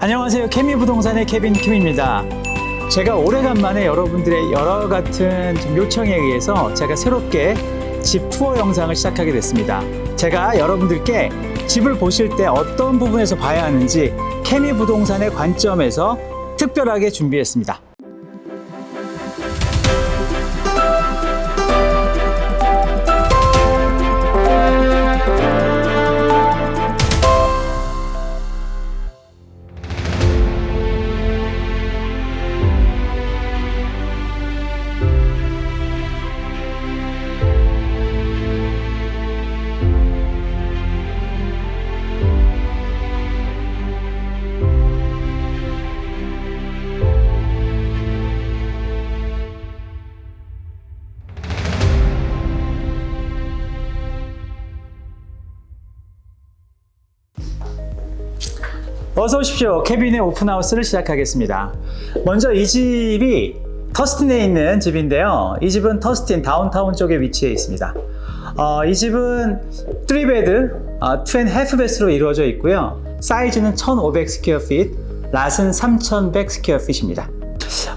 안녕하세요. 케미 부동산의 케빈 킴입니다. 제가 오래간만에 여러분들의 여러 같은 좀 요청에 의해서 제가 새롭게 집 투어 영상을 시작하게 됐습니다. 제가 여러분들께 집을 보실 때 어떤 부분에서 봐야 하는지 케미 부동산의 관점에서 특별하게 준비했습니다. 어서 오십시오. 케빈의 오픈하우스를 시작하겠습니다. 먼저 이 집이 터스틴에 있는 집인데요. 이 집은 터스틴 다운타운 쪽에 위치해 있습니다. 어, 이 집은 3베드, 어, 2.5베스로 이루어져 있고요. 사이즈는 1,500 스퀘어 핏, 랏은 3,100 스퀘어 핏입니다.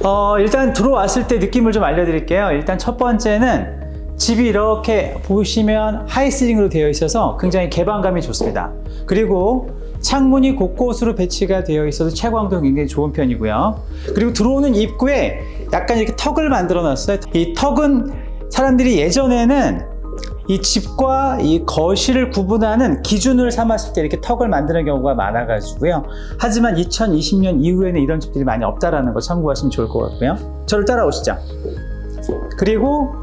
어, 일단 들어왔을 때 느낌을 좀 알려드릴게요. 일단 첫 번째는 집이 이렇게 보시면 하이시링으로 되어 있어서 굉장히 개방감이 좋습니다. 그리고 창문이 곳곳으로 배치가 되어 있어서 채광도 굉장히 좋은 편이고요. 그리고 들어오는 입구에 약간 이렇게 턱을 만들어 놨어요. 이 턱은 사람들이 예전에는 이 집과 이 거실을 구분하는 기준을 삼았을 때 이렇게 턱을 만드는 경우가 많아가지고요. 하지만 2020년 이후에는 이런 집들이 많이 없다라는 거 참고하시면 좋을 것 같고요. 저를 따라오시죠. 그리고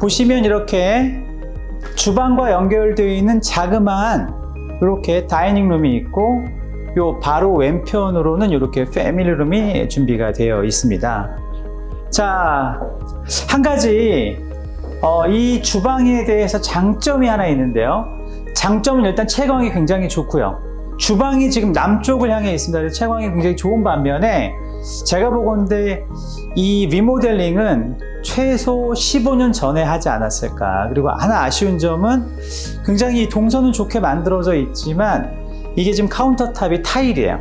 보시면 이렇게 주방과 연결되어 있는 자그마한 이렇게 다이닝룸이 있고 요 바로 왼편으로는 이렇게 패밀리룸이 준비가 되어 있습니다. 자, 한 가지 어, 이 주방에 대해서 장점이 하나 있는데요. 장점은 일단 채광이 굉장히 좋고요. 주방이 지금 남쪽을 향해 있습니다. 채광이 굉장히 좋은 반면에 제가 보건대 이 리모델링은 최소 15년 전에 하지 않았을까. 그리고 하나 아쉬운 점은 굉장히 동선은 좋게 만들어져 있지만 이게 지금 카운터탑이 타일이에요.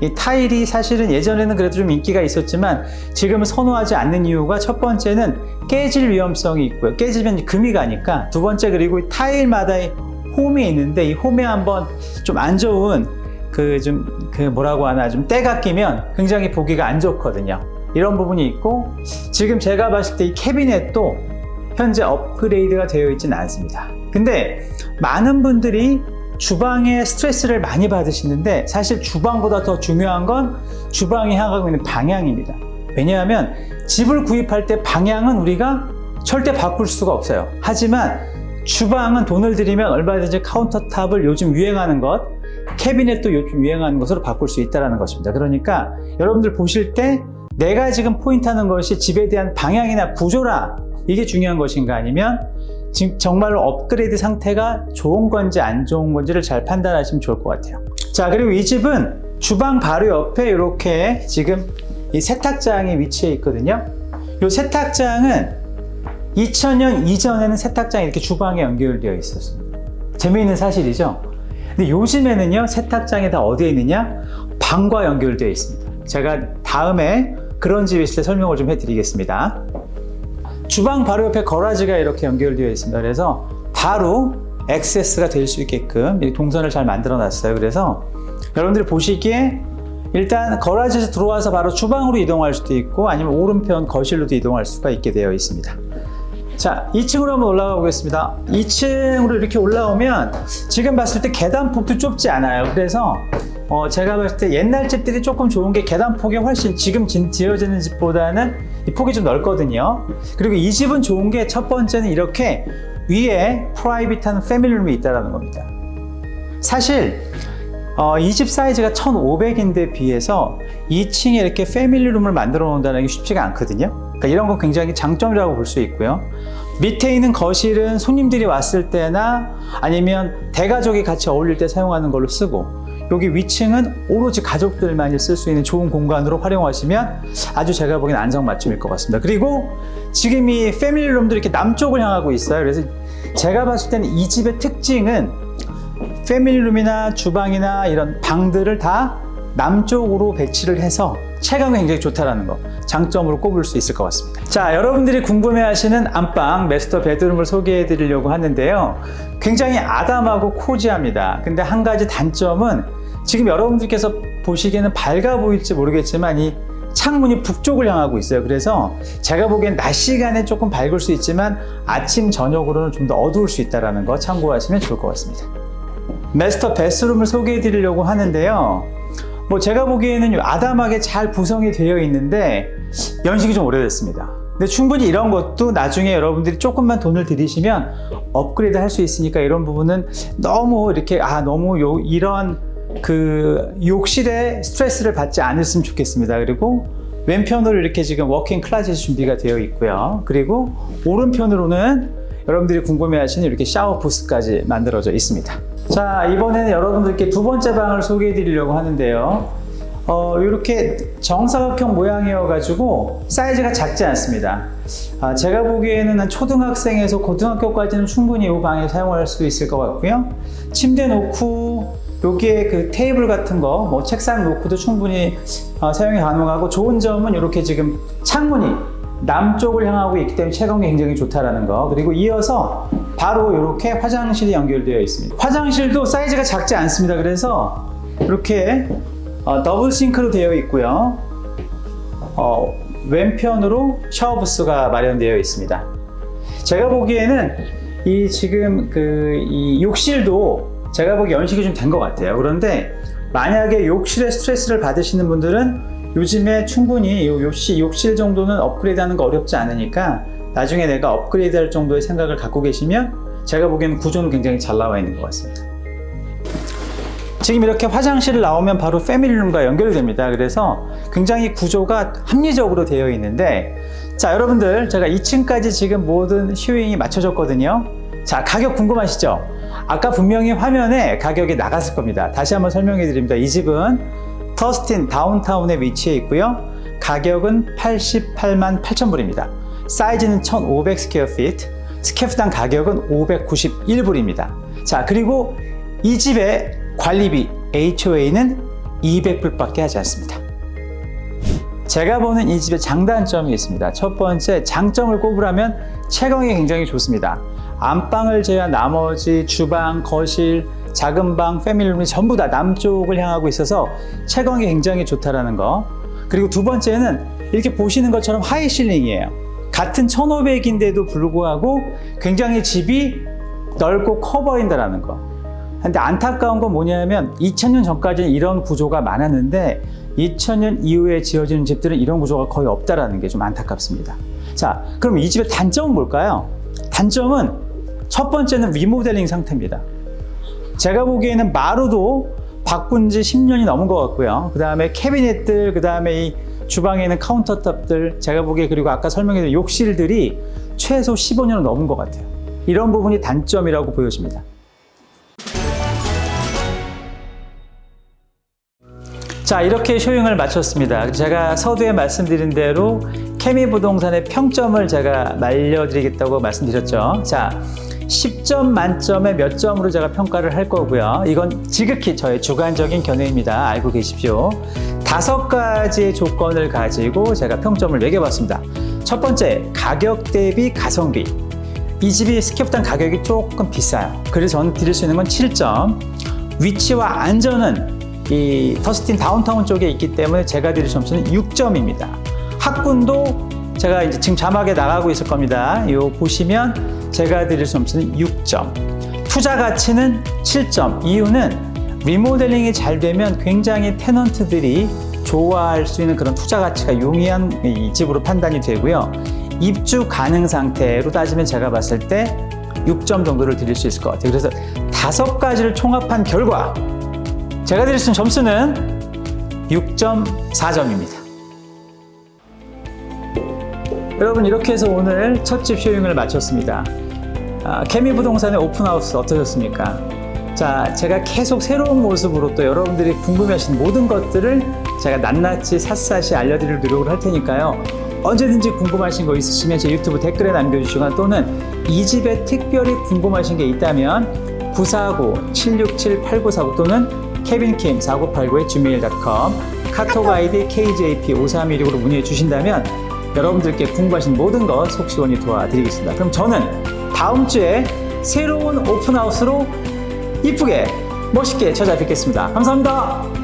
이 타일이 사실은 예전에는 그래도 좀 인기가 있었지만 지금은 선호하지 않는 이유가 첫 번째는 깨질 위험성이 있고요. 깨지면 금이 가니까 두 번째 그리고 이 타일마다의 홈이 있는데 이 홈에 한번 좀 안 좋은 그좀그 뭐라고 하나 좀 때가 끼면 굉장히 보기가 안 좋거든요. 이런 부분이 있고 지금 제가 봤을 때 이 캐비넷도 현재 업그레이드가 되어 있지는 않습니다. 근데 많은 분들이 주방에 스트레스를 많이 받으시는데 사실 주방보다 더 중요한 건 주방이 향하고 있는 방향입니다. 왜냐하면 집을 구입할 때 방향은 우리가 절대 바꿀 수가 없어요. 하지만 주방은 돈을 들이면 얼마든지 카운터탑을 요즘 유행하는 것, 캐비넷도 요즘 유행하는 것으로 바꿀 수 있다는 것입니다. 그러니까 여러분들 보실 때 내가 지금 포인트하는 것이 집에 대한 방향이나 구조라 이게 중요한 것인가 아니면 지금 정말로 업그레이드 상태가 좋은 건지 안 좋은 건지를 잘 판단하시면 좋을 것 같아요. 자, 그리고 이 집은 주방 바로 옆에 이렇게 지금 이 세탁장이 위치해 있거든요. 이 세탁장은 2000년 이전에는 세탁장이 이렇게 주방에 연결되어 있었습니다. 재미있는 사실이죠? 근데 요즘에는요, 세탁장이 다 어디에 있느냐? 방과 연결되어 있습니다. 제가 다음에 그런 집이 있을 때 설명을 좀 해드리겠습니다. 주방 바로 옆에 거라지가 이렇게 연결되어 있습니다. 그래서 바로 액세스가 될 수 있게끔 이 동선을 잘 만들어 놨어요. 그래서 여러분들이 보시기에 일단 거라지에서 들어와서 바로 주방으로 이동할 수도 있고 아니면 오른편 거실로도 이동할 수가 있게 되어 있습니다. 자, 2층으로 한번 올라가 보겠습니다. 2층으로 이렇게 올라오면 지금 봤을 때 계단 폭도 좁지 않아요. 그래서 어, 제가 봤을 때 옛날 집들이 조금 좋은 게 계단 폭이 훨씬 지금 진- 지어지는 집보다는 이 폭이 좀 넓거든요. 그리고 이 집은 좋은 게 첫 번째는 이렇게 위에 프라이빗한 패밀리룸이 있다는 겁니다. 사실 어, 이 집 사이즈가 1,500인데 비해서 2층에 이렇게 패밀리룸을 만들어 놓는다는 게 쉽지가 않거든요. 그러니까 이런 건 굉장히 장점이라고 볼 수 있고요. 밑에 있는 거실은 손님들이 왔을 때나 아니면 대가족이 같이 어울릴 때 사용하는 걸로 쓰고 여기 위층은 오로지 가족들만이 쓸 수 있는 좋은 공간으로 활용하시면 아주 제가 보기엔 안성맞춤일 것 같습니다. 그리고 지금 이 패밀리룸도 이렇게 남쪽을 향하고 있어요. 그래서 제가 봤을 때는 이 집의 특징은 패밀리룸이나 주방이나 이런 방들을 다 남쪽으로 배치를 해서 체감이 굉장히 좋다라는 거 장점으로 꼽을 수 있을 것 같습니다. 자, 여러분들이 궁금해하시는 안방 마스터 베드룸을 소개해 드리려고 하는데요. 굉장히 아담하고 코지합니다. 근데 한 가지 단점은 지금 여러분들께서 보시기에는 밝아 보일지 모르겠지만 이 창문이 북쪽을 향하고 있어요. 그래서 제가 보기엔 낮 시간에 조금 밝을 수 있지만 아침 저녁으로는 좀 더 어두울 수 있다는 거 참고하시면 좋을 것 같습니다. 마스터 베스룸을 소개해 드리려고 하는데요. 뭐 제가 보기에는 아담하게 잘 구성이 되어 있는데 연식이 좀 오래됐습니다. 근데 충분히 이런 것도 나중에 여러분들이 조금만 돈을 들이시면 업그레이드 할 수 있으니까 이런 부분은 너무 이렇게 아 너무 요 이런 그 욕실에 스트레스를 받지 않았으면 좋겠습니다. 그리고 왼편으로 이렇게 지금 워킹 클라젯 준비가 되어 있고요. 그리고 오른편으로는 여러분들이 궁금해하시는 이렇게 샤워 부스까지 만들어져 있습니다. 자 이번에는 여러분들께 두 번째 방을 소개해 드리려고 하는데요. 어, 이렇게 정사각형 모양이어 가지고 사이즈가 작지 않습니다. 아, 제가 보기에는 한 초등학생에서 고등학교까지는 충분히 이 방에 사용할 수 있을 것 같고요. 침대 놓고 여기에 그 테이블 같은 거, 뭐 책상 놓고도 충분히 어, 사용이 가능하고 좋은 점은 이렇게 지금 창문이 남쪽을 향하고 있기 때문에 채광이 굉장히 좋다라는 거. 그리고 이어서 바로 이렇게 화장실이 연결되어 있습니다. 화장실도 사이즈가 작지 않습니다. 그래서 이렇게 어, 더블 싱크로 되어 있고요. 어, 왼편으로 샤워 부스가 마련되어 있습니다. 제가 보기에는 이 지금 그 이 욕실도 제가 보기 연식이 좀 된 것 같아요. 그런데 만약에 욕실에 스트레스를 받으시는 분들은 요즘에 충분히 이 욕실, 욕실 정도는 업그레이드 하는 거 어렵지 않으니까 나중에 내가 업그레이드 할 정도의 생각을 갖고 계시면 제가 보기에는 구조는 굉장히 잘 나와 있는 것 같습니다. 지금 이렇게 화장실을 나오면 바로 패밀리룸과 연결됩니다. 그래서 굉장히 구조가 합리적으로 되어 있는데 자 여러분들 제가 2층까지 지금 모든 슈잉이 맞춰졌거든요. 자 가격 궁금하시죠? 아까 분명히 화면에 가격이 나갔을 겁니다. 다시 한번 설명해 드립니다. 이 집은 터스틴 다운타운에 위치해 있고요. 가격은 88만 8천 불입니다. 사이즈는 1,500 스퀘어 피트, 스케프당 가격은 591불입니다. 자, 그리고 이 집의 관리비 HOA는 200불밖에 하지 않습니다. 제가 보는 이 집의 장단점이 있습니다. 첫 번째, 장점을 꼽으라면 채광이 굉장히 좋습니다. 안방을 제외한 나머지 주방, 거실, 작은 방, 패밀리룸이 전부 다 남쪽을 향하고 있어서 채광이 굉장히 좋다라는 거. 그리고 두 번째는 이렇게 보시는 것처럼 하이 실링이에요. 같은 1500인데도 불구하고 굉장히 집이 넓고 커 보인다라는 거. 근데 안타까운 건 뭐냐면 2000년 전까지는 이런 구조가 많았는데 2000년 이후에 지어지는 집들은 이런 구조가 거의 없다라는 게 좀 안타깝습니다. 자, 그럼 이 집의 단점은 뭘까요? 단점은 첫 번째는 리모델링 상태입니다. 제가 보기에는 마루도 바꾼 지 10년이 넘은 것 같고요. 그 다음에 캐비넷들, 그 다음에 이 주방에 있는 카운터탑들, 제가 보기에 그리고 아까 설명해드린 욕실들이 최소 15년은 넘은 것 같아요. 이런 부분이 단점이라고 보여집니다. 자, 이렇게 쇼잉을 마쳤습니다. 제가 서두에 말씀드린 대로 케미 부동산의 평점을 제가 말려드리겠다고 말씀드렸죠. 자, 10점 만점에 몇 점으로 제가 평가를 할 거고요. 이건 지극히 저의 주관적인 견해입니다. 알고 계십시오. 다섯 가지의 조건을 가지고 제가 평점을 매겨봤습니다. 첫 번째, 가격 대비 가성비. 이 집이 스캡단 가격이 조금 비싸요. 그래서 저는 드릴 수 있는 건 7점. 위치와 안전은 이 터스틴 다운타운 쪽에 있기 때문에 제가 드릴 점수는 6점입니다. 학군도 제가 이제 지금 자막에 나가고 있을 겁니다. 요 보시면 제가 드릴 점수는 6점. 투자 가치는 7점. 이유는 리모델링이 잘 되면 굉장히 테넌트들이 좋아할 수 있는 그런 투자 가치가 용이한 이 집으로 판단이 되고요. 입주 가능 상태로 따지면 제가 봤을 때 6점 정도를 드릴 수 있을 것 같아요. 그래서 다섯 가지를 총합한 결과 제가 드릴 수 있는 점수는 6.4점입니다. 여러분 이렇게 해서 오늘 첫 집 쇼잉을 마쳤습니다. 아, 케미 부동산의 오픈하우스 어떠셨습니까? 자, 제가 계속 새로운 모습으로 또 여러분들이 궁금해하시는 모든 것들을 제가 낱낱이 샅샅이 알려드릴 노력을 할 테니까요. 언제든지 궁금하신 거 있으시면 제 유튜브 댓글에 남겨주시거나 또는 이 집에 특별히 궁금하신 게 있다면 949-767-8949 또는 kevinkim4989-gmail.com 카톡 아이디 KJP5316으로 문의해 주신다면 여러분들께 궁금하신 모든 것 속시원히 도와드리겠습니다. 그럼 저는 다음 주에 새로운 오픈하우스로 이쁘게 멋있게 찾아뵙겠습니다. 감사합니다.